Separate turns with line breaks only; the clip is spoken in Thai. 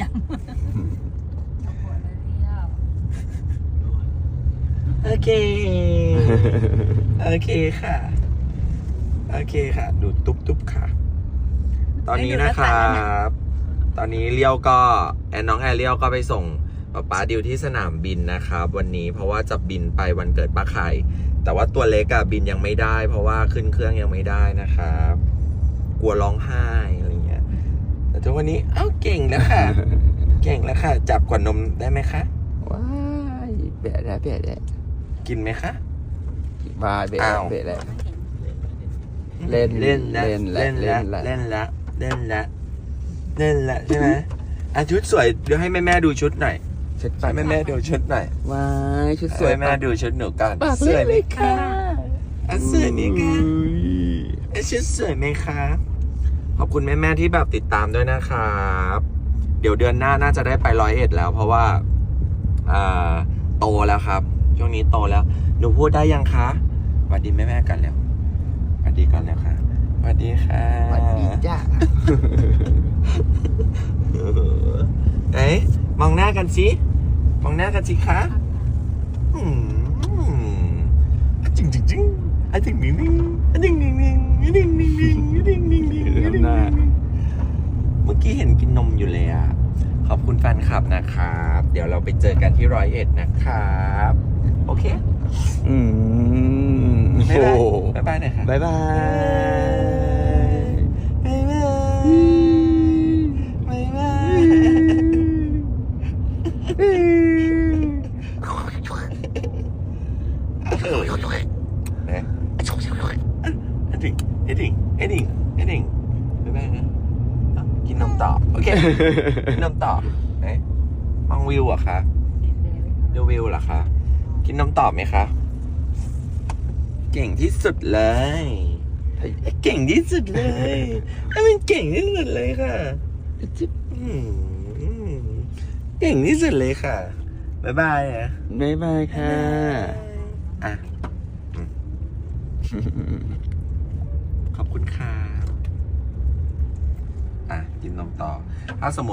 จัง
โอเค โอเคค่ะ โอเคค่ะ ดูตุ๊บตุ๊บค่ะ ตอนนี้นะครับ ตอนนี้เลี้ยวก็แอนน้องแอรเลี้ยวก็ไปส่งป๊าป๊าดิวที่สนามบินนะครับ วันนี้เพราะว่าจะบินไปวันเกิดป้าไข่แต่ว่าตัวเล็กอะบินยังไม่ได้ เพราะว่าขึ้นเครื่องยังไม่ได้นะครับ กลัวร้องไห้อะไร เงี้ยแต่ทุกวันนี้ เอ้าเก่งแล้วค่ะ เก่งแล้วค่ะ จับกว่านมได้ไหมคะ
ว้ายเบะแล้วเบะแล้ว
กินไหมคะ
บายเบะ
อ้าว
เบะแล้ว เล่น
เล่นแล้ว
เล่นแล้ว
เล่นแล้ว
เล่
เล่น
นแล้
แล้ว
ว
เล่นแล้วเล่นแล้วใช่ไหมอะชุดสวยเดี๋ยวให้แม่แม่ๆดูชุดหน่อย
ชุด
ให้แม่แม่ๆดูชุดหน่อย
ว้ายชุดส
ส
ว
วยยแม่ดูชุดหนูกัน
ปาก
สวยไหม
เลย
คะอะสวยไหมคะ
อุ้ย
อะชุดสวยไหมคะ ขอบคุณแม่แม่ ๆ ที่แบบติดตามด้วยนะครับ เดี๋ยวเดือนหน้าน่าจะได้ไปร้อยเอ็ดแล้ว เพราะว่าอ่าโตแล้วครับ ช่วงนี้โตแล้ว หนูพูดได้ยังคะสวัสดีแม่แม่ๆกันแล้วสวัสดีกันแล้วค่ะสวัสดีค่ะ
สวัสดีจ้า
เอ๊ะมองหน้ากันสิมองหน้ากันสิคะอืมจริงจริงจริงอะจริงนิ่งนิ่งอะจริงนิ่งนิ่งอะจริงนิ่งนิ่งอะจริงนิ่งนิ่งอะจริงนิ่งนิ่งเมื่อ กี้เห็นกินนมอยู่เลยอะขอบคุณแฟนคลับนะครับ เดี๋ยวเราไปเจอกันที่ร้อยเอ็ดนะครับ โอเค
อืม
บ๊าย
โอ้
บายบ๊ายบายหน่อยค่ะ
บายบาย
บ๊ายบายบ๊ายบายนะเอ็ดดิ้งเอ็ดดิ้งเอ็ดดิ้งเอ็ดดิ้งบ๊ายบายนะอะกิ นนมต่อโอเคกินนมต่อไหนมองวิวเหรอะคะดูวิวเหรอคะกินนมต่อไหมคะเก่งที่สุดเลยเก่งที่สุดเลยให้มันเก่งที่สุดเลยค่ะอืมเก่งที่สุดเลยค่ะบ๊ายบายนะ
บายบายค่ะ
อะอืมขอบคุณค่ะอะ กินนมต่อ ถ้าสมมติ